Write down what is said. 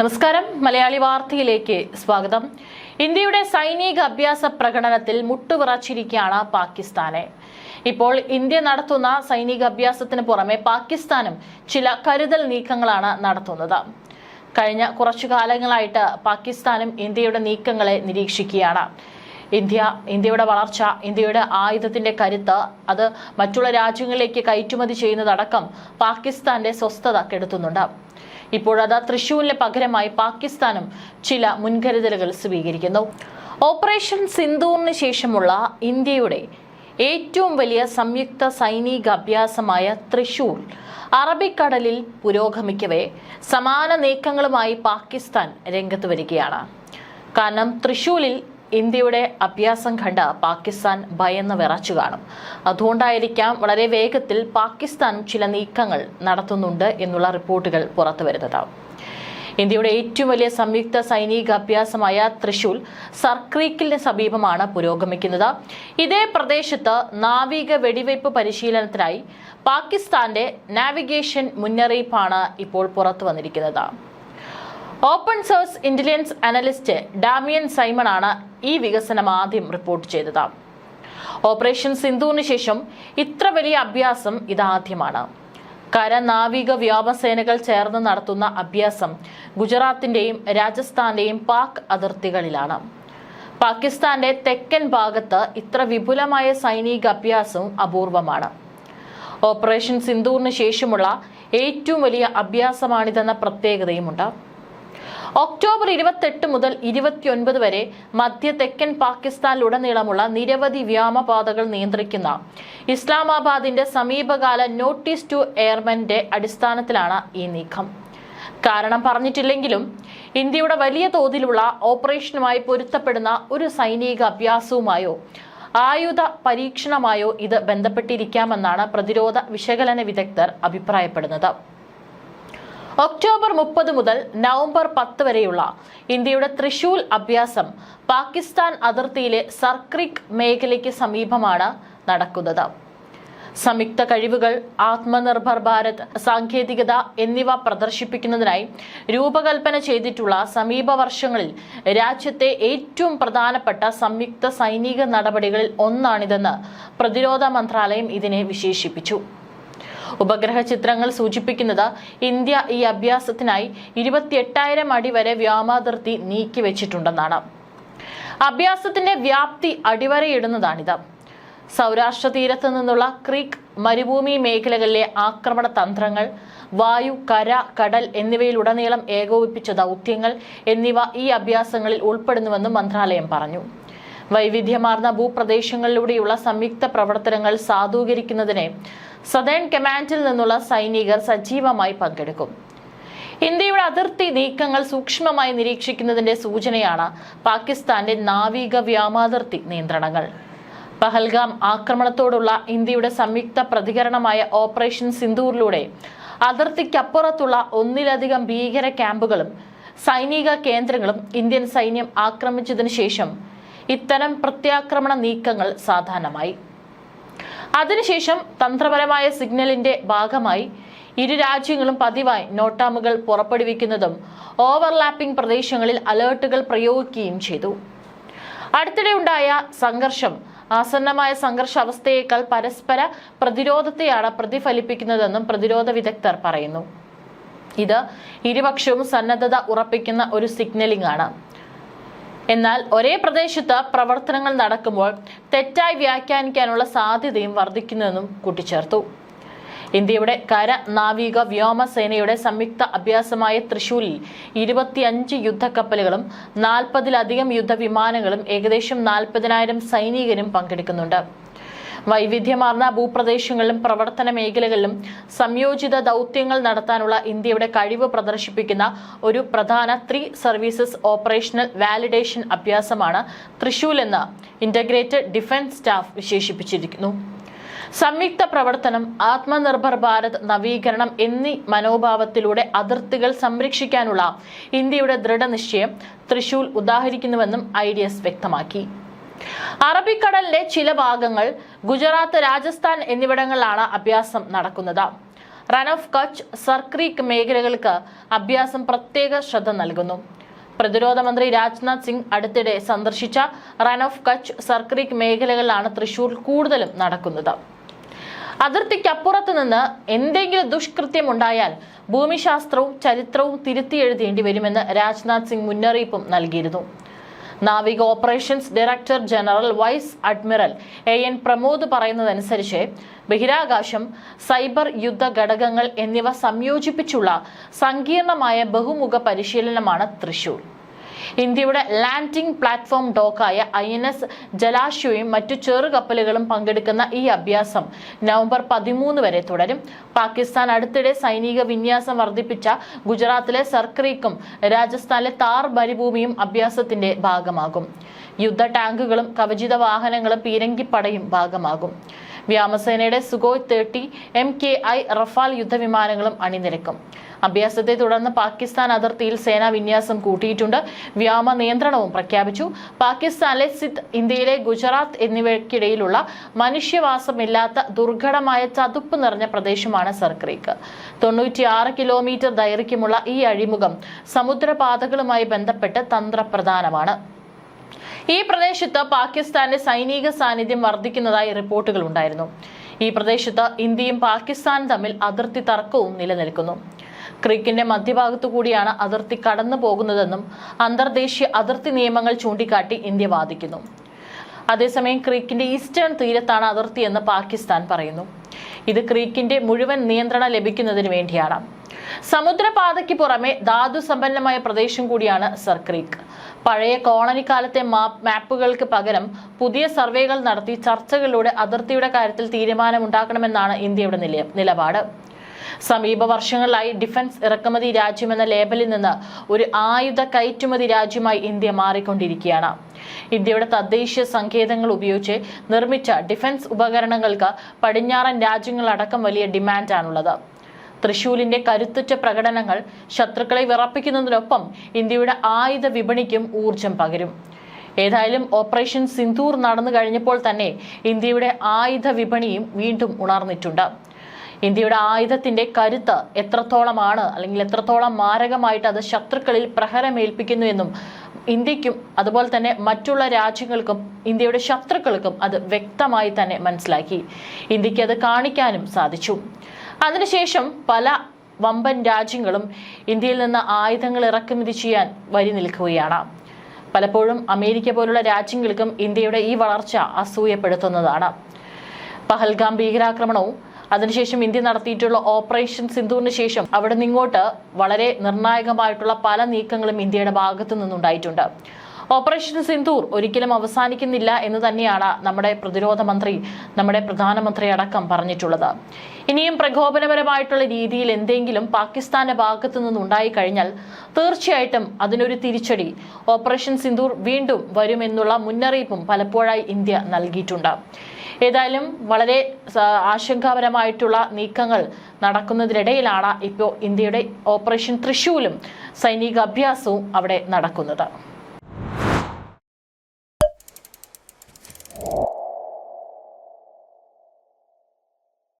നമസ്കാരം. മലയാളി വാർത്തയിലേക്ക് സ്വാഗതം. ഇന്ത്യയുടെ സൈനിക അഭ്യാസ പ്രകടനത്തിൽ മുട്ടുവിറച്ചിരിക്കുകയാണ് പാകിസ്ഥാനെ. ഇപ്പോൾ ഇന്ത്യ നടത്തുന്ന സൈനിക അഭ്യാസത്തിന് പുറമെ പാകിസ്ഥാനും ചില കരുതൽ നീക്കങ്ങളാണ് നടത്തുന്നത്. കഴിഞ്ഞ കുറച്ചു കാലങ്ങളായിട്ട് പാകിസ്ഥാനും ഇന്ത്യയുടെ നീക്കങ്ങളെ നിരീക്ഷിക്കുകയാണ്. ഇന്ത്യ ഇന്ത്യയുടെ വളർച്ച ഇന്ത്യയുടെ ആയുധത്തിന്റെ കരുത്ത് അത് മറ്റുള്ള രാജ്യങ്ങളിലേക്ക് കയറ്റുമതി ചെയ്യുന്നതടക്കം പാകിസ്ഥാന്റെ സ്വസ്ഥത കെടുത്തുന്നുണ്ട്. ഇപ്പോഴത് തൃശൂരിന് പകരമായി പാകിസ്ഥാനും ചില മുൻകരുതലുകൾ സ്വീകരിക്കുന്നു. ഓപ്പറേഷൻ സിന്ദൂറിന് ശേഷമുള്ള ഇന്ത്യയുടെ ഏറ്റവും വലിയ സംയുക്ത സൈനിക അഭ്യാസമായ തൃശൂർ അറബിക്കടലിൽ പുരോഗമിക്കവേ സമാന നീക്കങ്ങളുമായി പാകിസ്ഥാൻ രംഗത്ത് വരികയാണ്. കാരണം തൃശൂരിൽ ഇന്ത്യയുടെ അഭ്യാസം കണ്ട് പാകിസ്ഥാൻ ഭയന്ന് വിറച്ചു കാണും. അതുകൊണ്ടായിരിക്കാം വളരെ വേഗത്തിൽ പാകിസ്ഥാൻ ചില നീക്കങ്ങൾ നടത്തുന്നുണ്ട് എന്നുള്ള റിപ്പോർട്ടുകൾ പുറത്തു വരുന്നത് ഇന്ത്യയുടെ ഏറ്റവും വലിയ സംയുക്ത സൈനിക അഭ്യാസമായ തൃശൂൽ സർക്രീക്കിന് സമീപമാണ് പുരോഗമിക്കുന്നത്. ഇതേ പ്രദേശത്ത് നാവിക വെടിവയ്പ് പരിശീലനത്തിനായി പാകിസ്ഥാന്റെ നാവിഗേഷൻ മുന്നറിയിപ്പാണ് ഇപ്പോൾ പുറത്തു വന്നിരിക്കുന്നത്. Open source intelligence analyst Damian Simon ആണ് ഈ വികസനം ആദ്യം റിപ്പോർട്ട് ചെയ്തത്. ഓപ്പറേഷൻ സിന്ധുവിന് ശേഷം ഇത്ര വലിയ അഭ്യാസം ഇതാദ്യമാണ്. കര നാവിക വ്യോമസേനകൾ ചേർന്ന് നടത്തുന്ന അഭ്യാസം ഗുജറാത്തിന്റെയും രാജസ്ഥാന്റെയും പാക് അതിർത്തികളിലാണ്. പാകിസ്ഥാന്റെ തെക്കൻ ഭാഗത്ത് ഇത്ര വിപുലമായ സൈനിക അഭ്യാസവും അപൂർവമാണ്. ഓപ്പറേഷൻ സിന്ധൂറിന് ശേഷമുള്ള ഏറ്റവും വലിയ അഭ്യാസമാണിതെന്ന പ്രത്യേകതയുമുണ്ട്. ഒക്ടോബർ ഇരുപത്തെട്ട് മുതൽ ഇരുപത്തിയൊൻപത് വരെ മധ്യ തെക്കൻ പാകിസ്ഥാനിലുടനീളമുള്ള നിരവധി വ്യോമപാതകൾ നിയന്ത്രിക്കുന്ന ഇസ്ലാമാബാദിന്റെ സമീപകാല നോട്ടീസ് ടു എയർമെന്റെ അടിസ്ഥാനത്തിലാണ് ഈ നീക്കം. കാരണം പറഞ്ഞിട്ടില്ലെങ്കിലും ഇന്ത്യയുടെ വലിയ തോതിലുള്ള ഓപ്പറേഷനുമായി പൊരുത്തപ്പെടുന്ന ഒരു സൈനിക അഭ്യാസവുമായോ ആയുധ പരീക്ഷണമായോ ഇത് ബന്ധപ്പെട്ടിരിക്കാമെന്നാണ് പ്രതിരോധ വിശകലന വിദഗ്ധർ അഭിപ്രായപ്പെടുന്നത്. ഒക്ടോബർ മുപ്പത് മുതൽ നവംബർ പത്ത് വരെയുള്ള ഇന്ത്യയുടെ തൃശൂൽ അഭ്യാസം പാകിസ്ഥാൻ അതിർത്തിയിലെ സർക്രിക് മേഖലയ്ക്ക് സമീപമാണ് നടക്കുന്നത്. സംയുക്ത കഴിവുകൾ ആത്മനിർഭർ ഭാരത് സാങ്കേതികത എന്നിവ പ്രദർശിപ്പിക്കുന്നതിനായി രൂപകൽപ്പന ചെയ്തിട്ടുള്ള സമീപ വർഷങ്ങളിൽ രാജ്യത്തെ ഏറ്റവും പ്രധാനപ്പെട്ട സംയുക്ത സൈനിക നടപടികളിൽ ഒന്നാണിതെന്ന് പ്രതിരോധ മന്ത്രാലയം ഇതിനെ വിശേഷിപ്പിച്ചു. ഉപഗ്രഹ ചിത്രങ്ങൾ സൂചിപ്പിക്കുന്നത് ഇന്ത്യ ഈ അഭ്യാസത്തിനായി ഇരുപത്തിയെട്ടായിരം അടി വരെ വ്യോമാതിർത്തി നീക്കിവെച്ചിട്ടുണ്ടെന്നാണ് അഭ്യാസത്തിന്റെ വ്യാപ്തി അടിവരയിടുന്നതാണിത്. സൗരാഷ്ട്ര തീരത്ത് നിന്നുള്ള ക്രീക്ക് മരുഭൂമി മേഖലകളിലെ ആക്രമണ തന്ത്രങ്ങൾ വായു കര കടൽ എന്നിവയിലുടനീളം ഏകോപിപ്പിച്ച ദൗത്യങ്ങൾ എന്നിവ ഈ അഭ്യാസങ്ങളിൽ ഉൾപ്പെടുന്നുവെന്നും മന്ത്രാലയം പറഞ്ഞു. വൈവിധ്യമാർന്ന ഭൂപ്രദേശങ്ങളിലൂടെയുള്ള സംയുക്ത പ്രവർത്തനങ്ങൾ സാധൂകരിക്കുന്നതിന് സദേൺ കമാൻഡിൽ നിന്നുള്ള സൈനികർ സജീവമായി പങ്കെടുക്കും. ഇന്ത്യയുടെ അതിർത്തി നീക്കങ്ങൾ സൂക്ഷ്മമായി നിരീക്ഷിക്കുന്നതിന്റെ സൂചനയാണ് പാകിസ്ഥാന്റെ നാവിക വ്യാമാതിർത്തി നിയന്ത്രണങ്ങൾ. പഹൽഗാം ആക്രമണത്തോടുള്ള ഇന്ത്യയുടെ സംയുക്ത പ്രതികരണമായ ഓപ്പറേഷൻ സിന്ദൂറിലൂടെ അതിർത്തിക്കപ്പുറത്തുള്ള ഒന്നിലധികം ഭീകര ക്യാമ്പുകളും സൈനിക കേന്ദ്രങ്ങളും ഇന്ത്യൻ സൈന്യം ആക്രമിച്ചതിനു ശേഷം ഇത്തരം പ്രത്യാക്രമണ നീക്കങ്ങൾ സാധാരണമായി. അതിനുശേഷം തന്ത്രപരമായ സിഗ്നലിന്റെ ഭാഗമായി ഇരു രാജ്യങ്ങളും പതിവായി നോട്ടാമുകൾ പുറപ്പെടുവിക്കുന്നതും ഓവർലാപ്പിംഗ് പ്രദേശങ്ങളിൽ അലേർട്ടുകൾ പ്രയോഗിക്കുകയും ചെയ്തു. അടുത്തിടെ ഉണ്ടായ സംഘർഷം ആസന്നമായ സംഘർഷ അവസ്ഥയേക്കാൾ പരസ്പര പ്രതിരോധത്തെയാണ് പ്രതിഫലിപ്പിക്കുന്നതെന്നും പ്രതിരോധ വിദഗ്ധർ പറയുന്നു. ഇത് ഇരുപക്ഷവും സന്നദ്ധത ഉറപ്പിക്കുന്ന ഒരു സിഗ്നലിംഗ് ആണ് എന്നാൽ ഒരേ പ്രദേശത്ത് പ്രവർത്തനങ്ങൾ നടക്കുമ്പോൾ തെറ്റായി വ്യാഖ്യാനിക്കാനുള്ള സാധ്യതയും വർദ്ധിക്കുന്നുവെന്നും കൂട്ടിച്ചേർത്തു. ഇന്ത്യയുടെ കര നാവിക വ്യോമസേനയുടെ സംയുക്ത അഭ്യാസമായ തൃശൂരിൽ ഇരുപത്തിയഞ്ച് യുദ്ധക്കപ്പലുകളും നാൽപ്പതിലധികം യുദ്ധവിമാനങ്ങളും ഏകദേശം നാൽപ്പതിനായിരം സൈനികരും പങ്കെടുക്കുന്നുണ്ട്. വൈവിധ്യമാർന്ന ഭൂപ്രദേശങ്ങളിലും പ്രവർത്തന മേഖലകളിലും സംയോജിത ദൗത്യങ്ങൾ നടത്താനുള്ള ഇന്ത്യയുടെ കഴിവ് പ്രദർശിപ്പിക്കുന്ന ഒരു പ്രധാന ത്രീ സർവീസസ് ഓപ്പറേഷണൽ വാലിഡേഷൻ അഭ്യാസമാണ് തൃശൂൽ എന്ന് ഇന്റഗ്രേറ്റഡ് ഡിഫൻസ് സ്റ്റാഫ് വിശേഷിപ്പിച്ചിരിക്കുന്നു. സംയുക്ത പ്രവർത്തനം ആത്മനിർഭർ ഭാരത് നവീകരണം എന്നീ മനോഭാവത്തിലൂടെ അതിർത്തികൾ സംരക്ഷിക്കാനുള്ള ഇന്ത്യയുടെ ദൃഢനിശ്ചയം തൃശൂൽ ഉദാഹരിക്കുന്നുവെന്നും ഐ വ്യക്തമാക്കി. അറബിക്കടലിലെ ചില ഭാഗങ്ങൾ ഗുജറാത്ത് രാജസ്ഥാൻ എന്നിവിടങ്ങളിലാണ് അഭ്യാസം നടക്കുന്നത്. റൺ ഓഫ് കച്ച് സർക്രീക്ക് മേഖലകൾക്ക് അഭ്യാസം പ്രത്യേക ശ്രദ്ധ നൽകുന്നു. പ്രതിരോധ മന്ത്രി രാജ്നാഥ് സിംഗ് അടുത്തിടെ സന്ദർശിച്ച റൺ ഓഫ് കച്ച് സർക്രീക്ക് മേഖലകളിലാണ് തൃശൂർ കൂടുതലും നടക്കുന്നത്. അതിർത്തിക്കപ്പുറത്ത് നിന്ന് എന്തെങ്കിലും ദുഷ്കൃത്യം ഉണ്ടായാൽ ഭൂമിശാസ്ത്രവും ചരിത്രവും തിരുത്തിയെഴുതേണ്ടി വരുമെന്ന് രാജ്നാഥ് സിംഗ് മുന്നറിയിപ്പും നൽകിയിരുന്നു. നാവിക operations director general vice admiral A N Pramod പറയുന്നതനുസരിച്ച് ബഹിരാകാശം സൈബർ യുദ്ധ ഘടകങ്ങൾ എന്നിവ സംയോജിപ്പിച്ചുള്ള സങ്കീർണമായ ബഹുമുഖ പരിശീലനമാണ് തൃശൂർ. ഇന്ത്യയുടെ ലാൻഡിംഗ് പ്ലാറ്റ്ഫോം ഡോക്കായ ഐ എൻ എസ് ജലാശ്വയും മറ്റു ചെറുകപ്പലുകളും പങ്കെടുക്കുന്ന ഈ അഭ്യാസം നവംബർ പതിമൂന്ന് വരെ തുടരും. പാകിസ്ഥാൻ അടുത്തിടെ സൈനിക വിന്യാസം വർദ്ധിപ്പിച്ച ഗുജറാത്തിലെ സർക്രീക്കും രാജസ്ഥാനിലെ താർ മരുഭൂമിയും അഭ്യാസത്തിന്റെ ഭാഗമാകും. യുദ്ധ ടാങ്കുകളും കവചിത വാഹനങ്ങളും പീരങ്കിപ്പടയും ഭാഗമാകും. വ്യോമസേനയുടെ Sukhoi thirty M K I Rafale യുദ്ധവിമാനങ്ങളും അണിനിരക്കും. അഭ്യാസത്തെ തുടർന്ന് പാകിസ്ഥാൻ അതിർത്തിയിൽ സേനാ വിന്യാസം കൂട്ടിയിട്ടുണ്ട്. വ്യോമ നിയന്ത്രണവും പ്രഖ്യാപിച്ചു. പാകിസ്ഥാനിലെ സിദ് ഇന്ത്യയിലെ ഗുജറാത്ത് എന്നിവയ്ക്കിടയിലുള്ള മനുഷ്യവാസമില്ലാത്ത ദുർഘടമായ ചതുപ്പ് നിറഞ്ഞ പ്രദേശമാണ് സർക്രീക്ക് തൊണ്ണൂറ്റിയാറ് കിലോമീറ്റർ ദൈർഘ്യമുള്ള ഈ അഴിമുഖം സമുദ്രപാതകളുമായി ബന്ധപ്പെട്ട് തന്ത്രപ്രധാനമാണ്. ഈ പ്രദേശത്ത് പാകിസ്ഥാന്റെ സൈനിക സാന്നിധ്യം വർദ്ധിക്കുന്നതായി റിപ്പോർട്ടുകൾ ഉണ്ടായിരുന്നു. ഈ പ്രദേശത്ത് ഇന്ത്യയും പാകിസ്ഥാനും തമ്മിൽ അതിർത്തി തർക്കവും നിലനിൽക്കുന്നു. ക്രിക്കിന്റെ മധ്യഭാഗത്തു കൂടിയാണ് അതിർത്തി കടന്നു പോകുന്നതെന്നും അന്തർദേശീയ അതിർത്തി നിയമങ്ങൾ ചൂണ്ടിക്കാട്ടി ഇന്ത്യ വാദിക്കുന്നു. അതേസമയം ക്രിക്കിന്റെ ഈസ്റ്റേൺ തീരത്താണ് അതിർത്തിയെന്ന് പാകിസ്ഥാൻ പറയുന്നു. ഇത് ക്രീക്കിന്റെ മുഴുവൻ നിയന്ത്രണം ലഭിക്കുന്നതിന് വേണ്ടിയാണ്. സമുദ്രപാതയ്ക്ക് പുറമെ ധാതു സമ്പന്നമായ പ്രദേശം കൂടിയാണ് സർ ക്രീക്ക്. പഴയ കോളനി കാലത്തെ മാപ്പ് മാപ്പുകൾക്ക് പകരം പുതിയ സർവേകൾ നടത്തി ചർച്ചകളിലൂടെ അതിർത്തിയുടെ കാര്യത്തിൽ തീരുമാനമുണ്ടാക്കണമെന്നാണ് ഇന്ത്യയുടെ നില നിലപാട്. സമീപ വർഷങ്ങളിലായി ഡിഫൻസ് ഇറക്കുമതി രാജ്യമെന്ന ലേബലിൽ നിന്ന് ഒരു ആയുധ കയറ്റുമതി രാജ്യമായി ഇന്ത്യ മാറിക്കൊണ്ടിരിക്കുകയാണ്. ഇന്ത്യയുടെ തദ്ദേശീയ സങ്കേതങ്ങൾ ഉപയോഗിച്ച് നിർമ്മിച്ച ഡിഫൻസ് ഉപകരണങ്ങൾക്ക് പടിഞ്ഞാറൻ രാജ്യങ്ങളടക്കം വലിയ ഡിമാൻഡാണുള്ളത്. തൃശൂലിന്റെ കരുത്തുറ്റ പ്രകടനങ്ങൾ ശത്രുക്കളെ വിറപ്പിക്കുന്നതിനൊപ്പം ഇന്ത്യയുടെ ആയുധ വിപണിക്കും ഊർജം പകരും. ഏതായാലും ഓപ്പറേഷൻ സിന്ധൂർ നടന്നു കഴിഞ്ഞപ്പോൾ തന്നെ ഇന്ത്യയുടെ ആയുധ വിപണിയും വീണ്ടും ഉണർന്നിട്ടുണ്ട്. ഇന്ത്യയുടെ ആയുധത്തിന്റെ കരുത്ത് എത്രത്തോളമാണ് അല്ലെങ്കിൽ എത്രത്തോളം മാരകമായിട്ട് അത് ശത്രുക്കളിൽ പ്രഹരമേൽപ്പിക്കുന്നു എന്നും ഇന്ത്യക്കും അതുപോലെ തന്നെ മറ്റുള്ള രാജ്യങ്ങൾക്കും ഇന്ത്യയുടെ ശത്രുക്കൾക്കും അത് വ്യക്തമായി തന്നെ മനസ്സിലാക്കി. ഇന്ത്യയ്ക്ക് അത് കാണിക്കാനും സാധിച്ചു. അതിനുശേഷം പല വമ്പൻ രാജ്യങ്ങളും ഇന്ത്യയിൽ നിന്ന് ആയുധങ്ങൾ ഇറക്കുമതി ചെയ്യാൻ വരി നിൽക്കുകയാണ്. പലപ്പോഴും അമേരിക്ക പോലുള്ള രാജ്യങ്ങൾക്കും ഇന്ത്യയുടെ ഈ വളർച്ച അസൂയപ്പെടുത്തുന്നതാണ്. പഹൽഗാം ഭീകരാക്രമണവും അതിനുശേഷം ഇന്ത്യ നടത്തിയിട്ടുള്ള ഓപ്പറേഷൻ സിന്ധുവിന് ശേഷം അവിടെ നിന്നിങ്ങോട്ട് വളരെ നിർണായകമായിട്ടുള്ള പല നീക്കങ്ങളും ഇന്ത്യയുടെ ഭാഗത്തു നിന്നുണ്ടായിട്ടുണ്ട്. ഓപ്പറേഷൻ സിന്ധൂർ ഒരിക്കലും അവസാനിക്കുന്നില്ല എന്ന് തന്നെയാണ് നമ്മുടെ പ്രതിരോധ മന്ത്രി നമ്മുടെ പ്രധാനമന്ത്രി അടക്കം പറഞ്ഞിട്ടുള്ളത്. ഇനിയും പ്രകോപനപരമായിട്ടുള്ള രീതിയിൽ എന്തെങ്കിലും പാകിസ്ഥാന്റെ ഭാഗത്തു നിന്നുണ്ടായി കഴിഞ്ഞാൽ തീർച്ചയായിട്ടും അതിനൊരു തിരിച്ചടി ഓപ്പറേഷൻ സിന്ധൂർ വീണ്ടും വരുമെന്നുള്ള മുന്നറിയിപ്പും പലപ്പോഴായി ഇന്ത്യ നൽകിയിട്ടുണ്ട്. ഏതായാലും വളരെ ആശങ്കാപരമായിട്ടുള്ള നീക്കങ്ങൾ നടക്കുന്നതിനിടയിലാണ് ഇപ്പോൾ ഇന്ത്യയുടെ ഓപ്പറേഷൻ തൃശൂലും സൈനിക അഭ്യാസവും അവിടെ നടക്കുന്നത്.